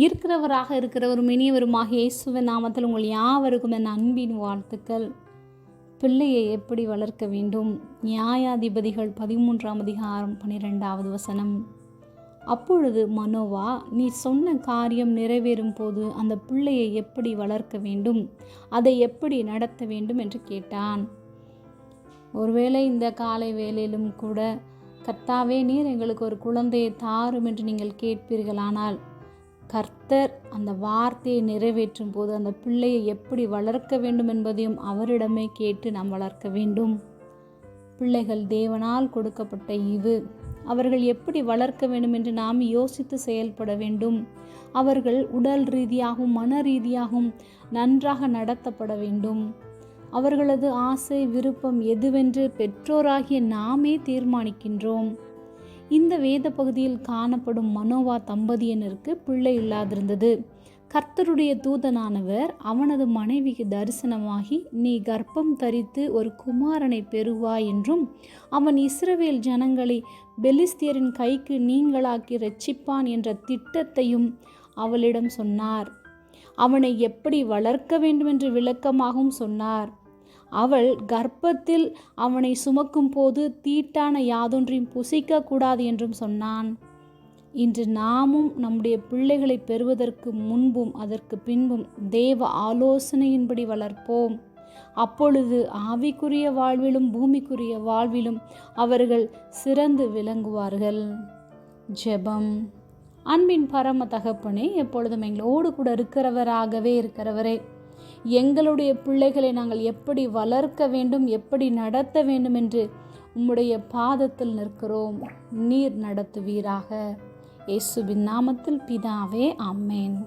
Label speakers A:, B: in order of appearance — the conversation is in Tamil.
A: இருக்கிறவராக இருக்கிறவரும் இனியவருமாக இயேசுவின் நாமத்தில் உங்கள் யாவருக்கும் என் அன்பின் வாழ்த்துக்கள். பிள்ளையை எப்படி வளர்க்க வேண்டும்? நியாயாதிபதிகள் பதிமூன்றாம் அதிகாரம் பன்னிரெண்டாவது வசனம். அப்பொழுது மனோவா நீ சொன்ன காரியம் நிறைவேறும் போது அந்த பிள்ளையை எப்படி வளர்க்க வேண்டும்? அதை எப்படி நடத்த வேண்டும் என்று கேட்டான். ஒருவேளை இந்த காலை வேலையிலும் கூட கர்த்தாவே நீர் எங்களுக்கு ஒரு குழந்தையை தாரும் என்று நீங்கள் கேட்பீர்களானால் கர்த்தர் அந்த வார்த்தையை நிறைவேற்றும் போது அந்த பிள்ளையை எப்படி வளர்க்க வேண்டும் என்பதையும் அவரிடமே கேட்டு நாம் வளர்க்க வேண்டும். பிள்ளைகள் தேவனால் கொடுக்கப்பட்ட ஈவு அவர்கள் எப்படி வளர்க்க வேண்டும் என்று நாம் யோசித்து செயல்பட வேண்டும். அவர்கள் உடல் ரீதியாகவும் மன ரீதியாகவும் நன்றாக நடத்தப்பட வேண்டும். அவர்களது ஆசை விருப்பம் எதுவென்று பெற்றோராகிய நாமே தீர்மானிக்கின்றோம். இந்த வேத பகுதியில் காணப்படும் மனோவா தம்பதியினருக்கு பிள்ளை இல்லாதிருந்தது. கர்த்தருடைய தூதனானவர் அவனது மனைவிக்கு தரிசனமாகி நீ கர்ப்பம் தரித்து ஒரு குமாரனை பெறுவாய் என்றும் அவன் இஸ்ரவேல் ஜனங்களை பெலிஸ்தியரின் கைக்கு நீங்களாக்கி ரட்சிப்பான் என்ற திட்டத்தையும் அவளிடம் சொன்னார். அவனை எப்படி வளர்க்க வேண்டும் என்று விளக்கமாகவும் சொன்னார். அவள் கர்ப்பத்தில் அவனை சுமக்கும் போது தீட்டான யாதொன்றையும் புசிக்க கூடாது என்றும் சொன்னான். இன்று நாமும் நம்முடைய பிள்ளைகளை பெறுவதற்கு முன்பும் அதற்கு பின்பும் தேவ ஆலோசனையின்படி வளர்ப்போம். அப்பொழுது ஆவிக்குரிய வாழ்விலும் பூமிக்குரிய வாழ்விலும் அவர்கள் சிறந்து விளங்குவார்கள். ஜெபம். அன்பின் பரம தகப்பனே எப்பொழுதும் எங்களோடு கூட இருக்கிறவராகவே இருக்கிறவரே எங்களுடைய பிள்ளைகளை நாங்கள் எப்படி வளர்க்க வேண்டும் எப்படி நடத்த வேண்டும் என்று உம்முடைய பாதத்தில் நிற்கிறோம். நீர் நடத்துவீராக. இயேசுவின் நாமத்தில் பிதாவே அம்மேன்